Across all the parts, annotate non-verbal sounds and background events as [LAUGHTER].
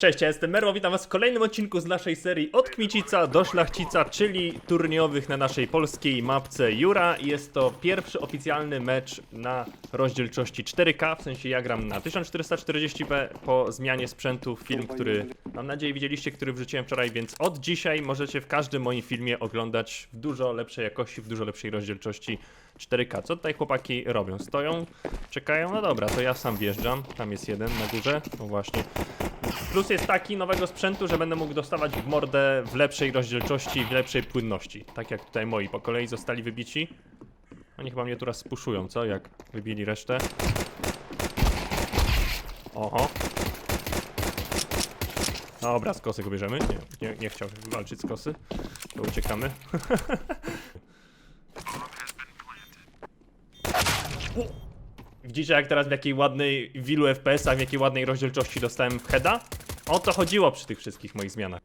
Cześć, ja jestem Merło, witam was w kolejnym odcinku z naszej serii Od Kmicica do Szlachcica, czyli turniejowych na naszej polskiej mapce Jura. Jest to pierwszy oficjalny mecz na rozdzielczości 4K, w sensie ja gram na 1440p po zmianie sprzętu, film, który mam nadzieję widzieliście, który wrzuciłem wczoraj, więc od dzisiaj możecie w każdym moim filmie oglądać w dużo lepszej jakości, w dużo lepszej rozdzielczości 4K. Co tutaj chłopaki robią? Stoją, czekają? No dobra, to ja sam wjeżdżam, tam jest jeden na górze, no właśnie. Plus jest taki nowego sprzętu, że będę mógł dostawać w mordę w lepszej rozdzielczości, w lepszej płynności. Tak jak tutaj moi po kolei zostali wybici. Oni chyba mnie tu raz spuszują, co? Jak wybili resztę. Oho. Dobra, z kosy go bierzemy. Nie, nie, nie chciał walczyć z kosy. To uciekamy. [LAUGHS] Widzicie jak teraz w jakiej ładnej wilu FPS-a, w jakiej ładnej rozdzielczości dostałem w heada? O to chodziło przy tych wszystkich moich zmianach.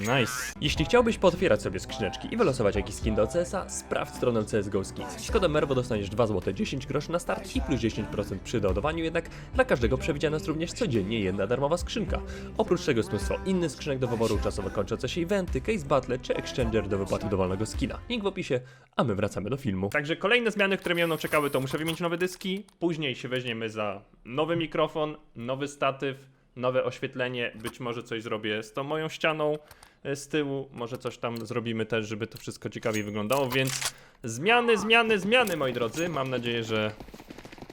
Nice. Jeśli chciałbyś potwierać sobie skrzyneczki i wylosować jakiś skin do CS-a, sprawdź stronę CSGO Skins. Z kodem MERWO dostaniesz 2 zł 10 groszy na start i plus 10% przy doładowaniu, jednak dla każdego przewidziana jest również codziennie jedna darmowa skrzynka. Oprócz tego jest mnóstwo innych skrzynek do wyboru, czasowo kończące się eventy, case battle czy exchanger do wypłaty dowolnego skina. Link w opisie, a my wracamy do filmu. Także kolejne zmiany, które mnie czekały, to muszę wymienić nowe dyski. Później się weźmiemy za nowy mikrofon, nowy statyw, nowe oświetlenie. Być może coś zrobię z tą moją ścianą e, z tyłu. Może coś tam zrobimy też, żeby to wszystko ciekawiej wyglądało. Więc zmiany, zmiany, zmiany, moi drodzy. Mam nadzieję, że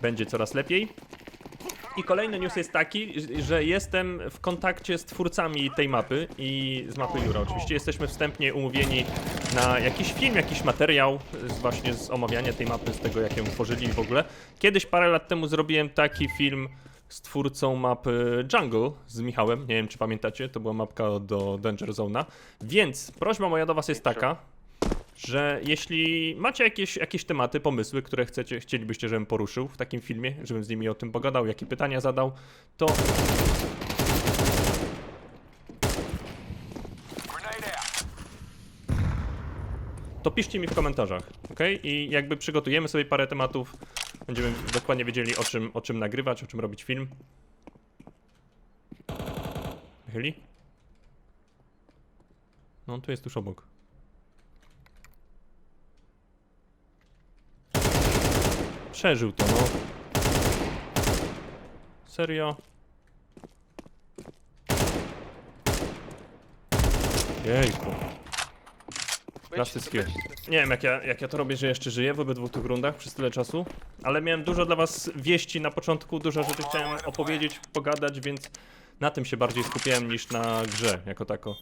będzie coraz lepiej. I kolejny news jest taki, że jestem w kontakcie z twórcami tej mapy i z mapy Jura. Oczywiście jesteśmy wstępnie umówieni na jakiś film, jakiś materiał właśnie z omawiania tej mapy, z tego jak ją tworzyli w ogóle. Kiedyś parę lat temu zrobiłem taki film z twórcą mapy Jungle z Michałem. Nie wiem czy pamiętacie, to była mapka do Danger Zone'a. Więc prośba moja do was jest taka, że jeśli macie jakieś, jakieś tematy, pomysły, które chcecie, chcielibyście, żebym poruszył w takim filmie, żebym z nimi o tym pogadał, jakie pytania zadał, to to piszcie mi w komentarzach, ok? I jakby przygotujemy sobie parę tematów, będziemy dokładnie wiedzieli o czym, o czym nagrywać, o czym robić film. Chyli? No, on tu jest tuż obok. Przeżył to, no. Serio? Jejku. Klasyczkie. Nie wiem jak ja, jak ja to robię, że jeszcze żyję w obydwu tych rundach przez tyle czasu, ale miałem dużo dla was wieści na początku, dużo rzeczy chciałem opowiedzieć, pogadać, więc na tym się bardziej skupiałem niż na grze jako tako.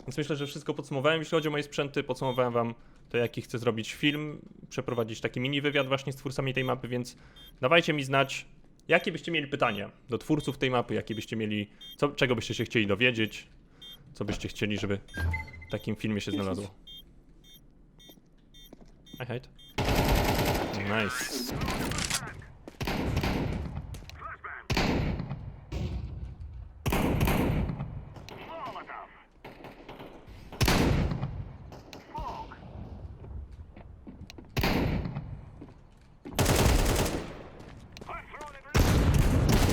Więc myślę, że wszystko podsumowałem. Jeśli chodzi o moje sprzęty, podsumowałem wam to, jaki chcę zrobić film, przeprowadzić taki mini wywiad właśnie z twórcami tej mapy, więc dawajcie mi znać, jakie byście mieli pytania do twórców tej mapy, jakie byście mieli, co, czego byście się chcieli dowiedzieć, co byście chcieli, żeby w takim filmie się znalazło. Hi, hide. Nice.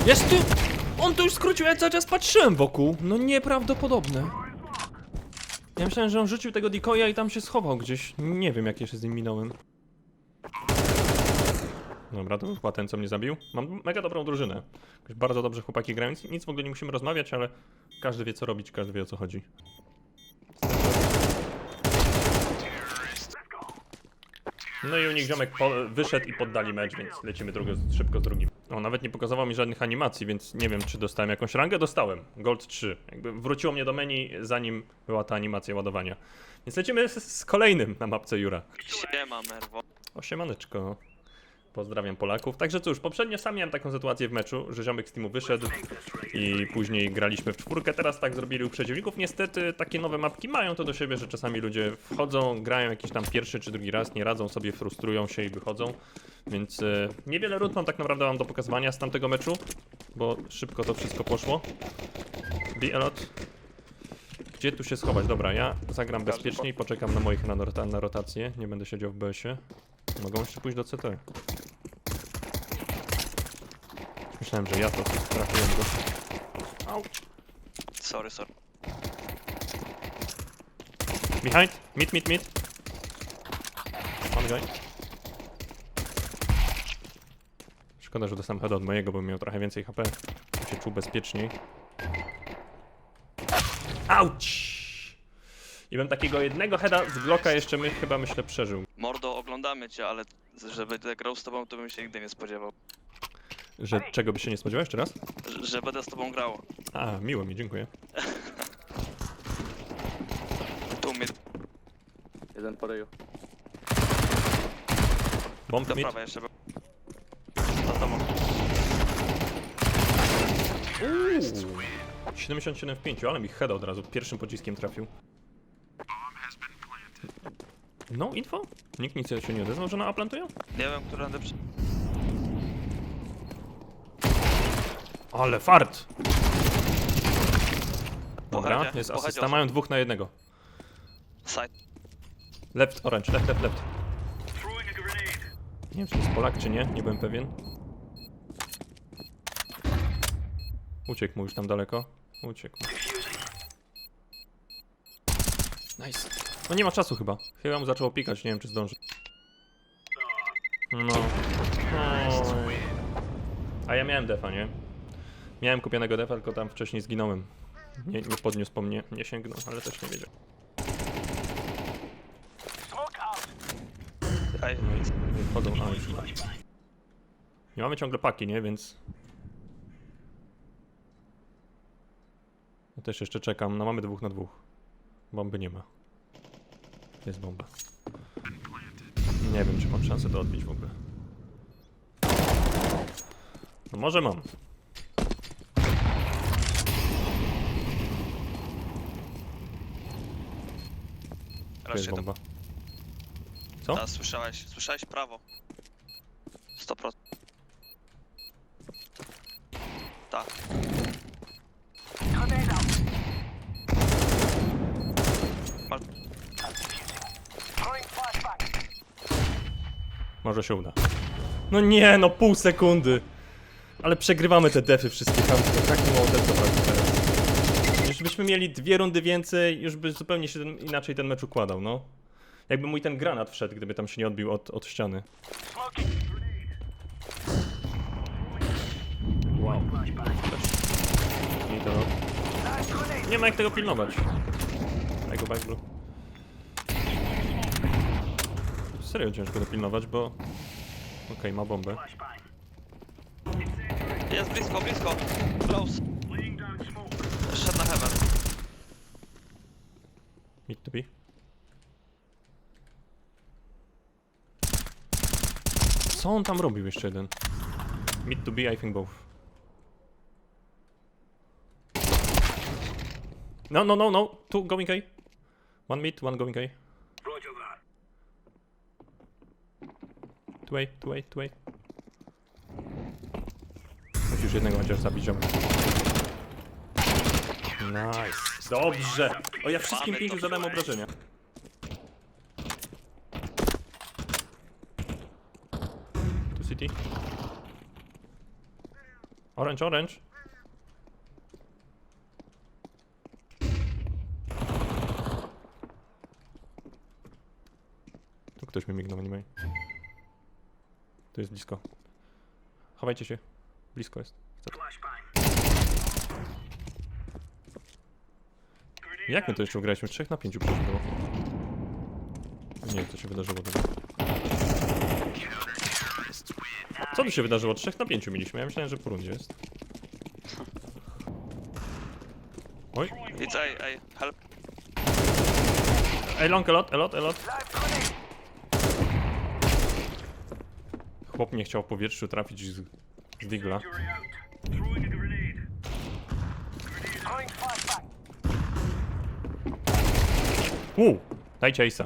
Jest tu! On to już skrócił, ja cały czas patrzyłem wokół. No nieprawdopodobne. Ja myślałem, że on rzucił tego decoya i tam się schował gdzieś. Nie wiem, jak jeszcze z nim minąłem. Dobra, to był chyba ten, co mnie zabił. Mam mega dobrą drużynę. Bardzo dobrze chłopaki grają. Nic, nic w ogóle nie musimy rozmawiać, ale każdy wie, co robić, każdy wie, o co chodzi. No i u nich ziomek wyszedł i poddali mecz, więc lecimy drugo, szybko z drugim. O, nawet nie pokazywał mi żadnych animacji, więc nie wiem, czy dostałem jakąś rangę. Dostałem. Gold 3. Jakby wróciło mnie do menu, zanim była ta animacja ładowania. Więc lecimy z, z kolejnym na mapce Jura. Siema, Merwo. O, siemaneczko. Pozdrawiam Polaków. Także cóż, poprzednio sam miałem taką sytuację w meczu, że ziomek z teamu wyszedł i później graliśmy w czwórkę. Teraz tak zrobili u przeciwników. Niestety takie nowe mapki mają to do siebie, że czasami ludzie wchodzą, grają jakiś tam pierwszy czy drugi raz, nie radzą sobie, frustrują się i wychodzą. Więc e, niewiele rund mam tak naprawdę mam do pokazywania z tamtego meczu, bo szybko to wszystko poszło. Be a lot. Gdzie tu się schować? Dobra, ja zagram bezpiecznie i poczekam na moich na, rota na rotację. Nie będę siedział w BS-ie. Mogą jeszcze pójść do CT. Myślałem, że ja to trafiłem go. Au. Sorry, sorry. Behind. Mid, mid, mid. One guy. Szkoda, że dostałem heada od mojego, bo miał trochę więcej HP. Bym się czuł bezpieczniej. Auć! I bym takiego jednego heada z Glocka jeszcze my, chyba myślę przeżył. Mordo, oglądamy cię, ale że będę grał z tobą, to bym się nigdy nie spodziewał. Że czego by się nie spodziewał jeszcze raz? Że, że będę z tobą grał. A, miło mi, dziękuję. [LAUGHS] Tu mi Jeden po ryju. Bomb do mid. prawa jeszcze był. Za tobą. Uuu. 77 w 5, ale mi heada od razu pierwszym pociskiem trafił. No info? Nikt nic się nie odezwał, że na A plantują? Nie wiem, który będę przy... Ale fart! Dobra, Pochodzie, jest pochodzie asysta, osób. mają dwóch na jednego. Side. Left, orange, left, left, left. Nie wiem, czy to jest Polak, czy nie, nie byłem pewien. Uciekł mu już tam daleko. Uciekł. Nice. No nie ma czasu chyba. Chyba mu zaczęło pikać, nie wiem czy zdąży. No. Oj. A ja miałem defa, nie? Miałem kupionego defa, tylko tam wcześniej zginąłem. Nie, nie podniósł po mnie, nie sięgnął, ale też nie wiedział. Ej, No i, wchodzą na. Nie mamy ciągle paki, nie? Więc... Ja też jeszcze czekam. No mamy dwóch na dwóch. Bomby nie ma. Jest bomba. Nie wiem, czy mam szansę to odbić w ogóle. No może mam. To jest tam. bomba. Co? A, słyszałeś, słyszałeś prawo. 100%. Tak. Może się uda. No nie, no pół sekundy. Ale przegrywamy te defy wszystkie tam. Tak def zabrakło teraz. Już byśmy mieli dwie rundy więcej, już by zupełnie się ten, inaczej ten mecz układał, no. Jakby mój ten granat wszedł, gdyby tam się nie odbił od, od ściany. Wow. Nie, to nie ma jak tego pilnować. Daj go back blue. Serio ciężko to pilnować, bo... Okej, ma bombę. Jest blisko, blisko. Close. Szedł na heaven. Mid to be. Co on tam robił jeszcze jeden? Mid to be, I think both. No, no, no, no. Two going A. One mid, one going A. Two A, two A, two A. Musisz jednego chociaż zabić, ziom. Nice. Dobrze. O, ja wszystkim pięciu zadałem obrażenia. Tu city. Orange, orange. Tu ktoś mi mignął, nie Tu jest blisko. Chowajcie się. Blisko jest. Chcę tu. Jak my to jeszcze ugraliśmy? 3 na 5 przecież było. Nie wiem, co się wydarzyło tutaj. Co tu się wydarzyło? 3 na 5 mieliśmy. Ja myślałem, że po rundzie jest. Oj. It's ej, ej, help. Ej, long, elot, elot, elot. Chłop nie chciał w powietrzu trafić z, z digla. Uuu, dajcie Ace'a.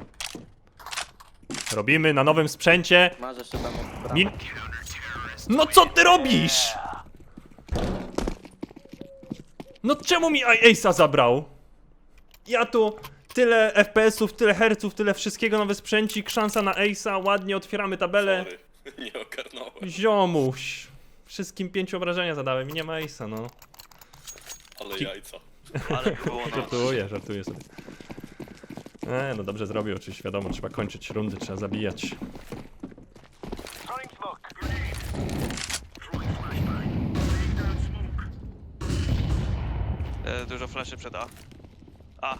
Robimy na nowym sprzęcie. Masz jeszcze tam od prawej. Mil... No co ty robisz? No czemu mi Ace'a zabrał? Ja tu tyle FPS-ów, tyle herców, tyle wszystkiego, nowy sprzęcik, szansa na Ace'a, ładnie otwieramy tabelę. Sorry, [LAUGHS] nie ogarnąłem. Ziomuś. Wszystkim pięciu obrażenia zadałem i nie ma Ace'a, no. Ale Ki- jajca. Ale by było no. [LAUGHS] Żartuję, żartuję sobie. E, no dobrze zrobił, oczywiście wiadomo, trzeba kończyć rundy, trzeba zabijać. E, dużo fleszy przed A. A,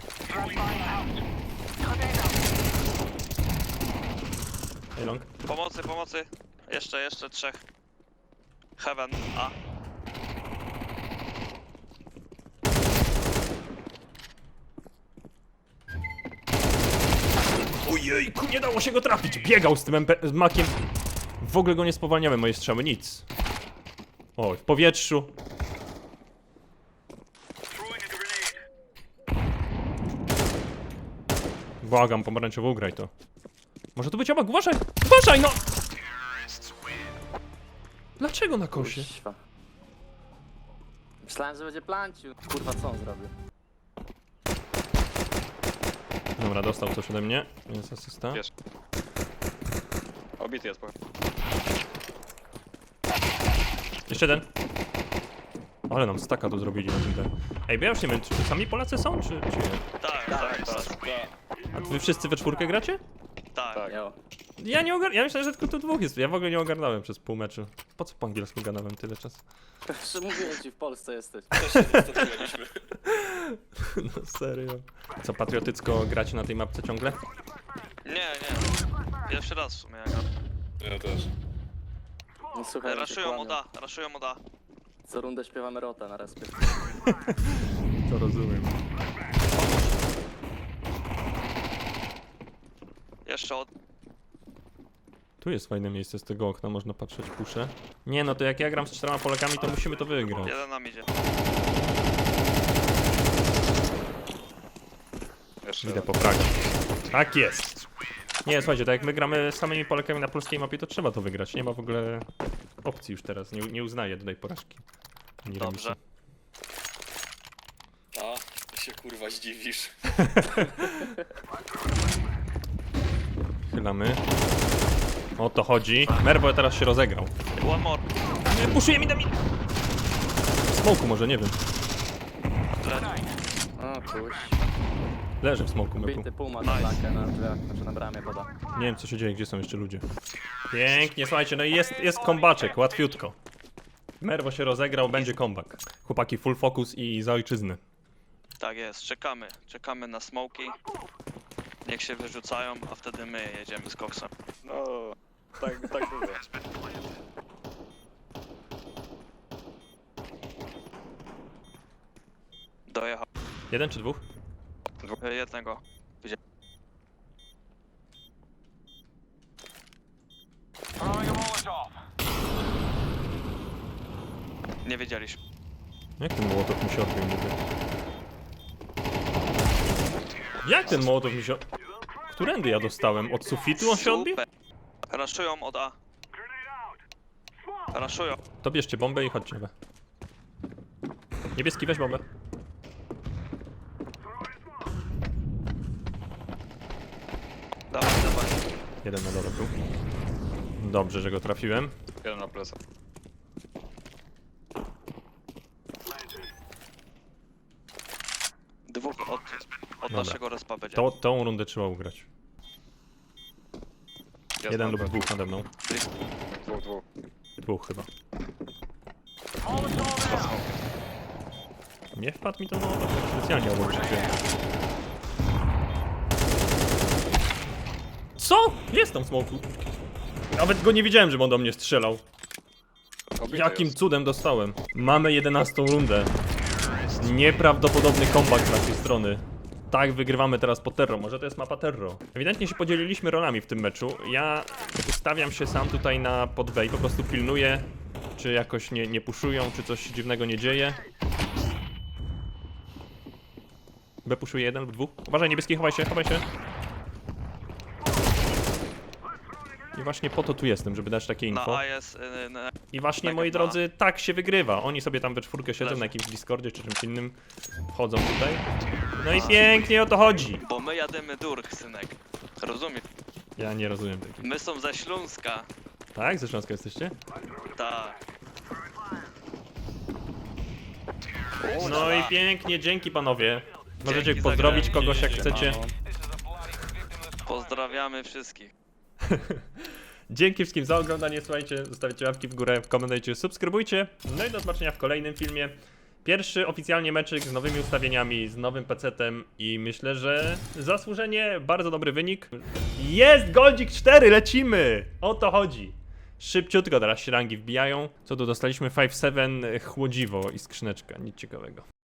Ej, long. pomocy, pomocy. Jeszcze, jeszcze trzech. Heaven, A. Ojejku, nie dało się go trafić! Biegał z tym MP z makiem. W ogóle go nie spowalniały moje strzały, nic. Oj, w powietrzu. Błagam, pomarańczowo ugraj to. Może to być obok, uważaj! Uważaj, no! Dlaczego na kosie? Myślałem, że będzie plancił. Kurwa, co on zrobił? Dobra, dostał coś ode mnie. Jest asysta. Wiesz. Obity jest, powiem. Jeszcze jeden. Ale nam staka tu zrobili na tym tle. Ej, bo ja już nie wiem, czy to sami Polacy są, czy, czy nie? Tak, tak, tak. A wy wszyscy we czwórkę gracie? tak. Tak. Jo. Ja nie ogar... Ja myślałem, że tylko tu dwóch jest. Ja w ogóle nie ogarnąłem przez pół meczu. Po co po angielsku gadałem tyle czasu? [LAUGHS] Jeszcze mówiłem ci, w Polsce jesteś. [LAUGHS] [LAUGHS] No serio. Co, patriotycko gracie na tej mapce ciągle? Nie, nie. Pierwszy raz w sumie jak Ja też. No słuchaj, Raszują od A, raszują od A. Co rundę śpiewamy rotę na respie. To rozumiem. Jeszcze od... Tu jest fajne miejsce z tego okna, można patrzeć puszę. Nie no, to jak ja gram z czterema Polakami, to musimy to wygrać. Jeden nam idzie. Idę po Pragę. Tak jest! Nie, słuchajcie, tak jak my gramy samymi Polakami na polskiej mapie, to trzeba to wygrać. Nie ma w ogóle opcji już teraz. Nie, nie uznaję tutaj porażki. Ani Dobrze. A, się kurwa zdziwisz. [LAUGHS] Chylamy. O to chodzi. Merbo teraz się rozegrał. One more. Nie, Puszuje mi, da mi. W smoku może, nie wiem. O kuś. Leży w smoku, Mepu. Bity puma na flankę na drzwiach, znaczy na bramie poda. Nie wiem co się dzieje, gdzie są jeszcze ludzie. Pięknie, słuchajcie, no i jest, jest kombaczek, łatwiutko. Merwo się rozegrał, będzie kombak. Chłopaki full focus i za ojczyznę. Tak jest, czekamy. Czekamy na smoki. Niech się wyrzucają, a wtedy my jedziemy z koksem. No, tak, tak. Dojechał. Jeden czy dwóch? E, Jednego. Gdzie? Nie wiedzieliśmy. Jak ten mołotow mi się odbił niby? Jak ten mołotow mi się... Którędy ja dostałem? Od sufitu on się odbił? Super. Raszują od A. Raszują. To bierzcie bombę i chodźcie. we. Niebieski, weź bombę. Jeden na dole był. Dobrze, że go trafiłem. Jeden na plecach. Dwóch od, od naszego respa będzie. To, tą rundę trzeba ugrać. Jest Jeden na lub dwóch nade mną. Dwóch, dwóch. Dwóch chyba. Nie wpadł mi to no, specjalnie obok rzuciłem. Co? Jest tam smoku. Nawet go nie widziałem, żeby on do mnie strzelał. Jakim cudem dostałem? Mamy 11 rundę. Nieprawdopodobny comeback z naszej strony. Tak, wygrywamy teraz po Terro. Może to jest mapa Terro. Ewidentnie się podzieliliśmy rolami w tym meczu. Ja ustawiam się sam tutaj na pod B i po prostu pilnuję, czy jakoś nie, nie puszują, czy coś dziwnego nie dzieje. B puszuje jeden lub dwóch. Uważaj, niebieski, chowaj się, chowaj się. I właśnie po to tu jestem, żeby dać takie Na info. A jest... y, na- I właśnie, Tak moi ma. drodzy, tak się wygrywa. Oni sobie tam we czwórkę siedzą Leży. na jakimś Discordzie czy czymś innym, wchodzą tutaj. No i pięknie o to chodzi. Bo my jademy durch, synek. Rozumiesz? Ja nie rozumiem takiego. My są ze Śląska. Tak? Ze Śląska jesteście? Tak. No i pięknie, dzięki panowie. Możecie Dzięki za pozdrowić kogoś jak chcecie. Pozdrawiamy wszystkich. [LAUGHS] Dzięki wszystkim za oglądanie, słuchajcie, zostawiacie łapki w górę, komentujcie, subskrybujcie. No i do zobaczenia w kolejnym filmie. Pierwszy oficjalnie meczyk z nowymi ustawieniami, z nowym PC-tem i myślę, że zasłużenie bardzo dobry wynik. Jest Goldzik 4, lecimy! O to chodzi. Szybciutko teraz się rangi wbijają. Co tu dostaliśmy? 5-7 chłodziwo i skrzyneczka, nic ciekawego.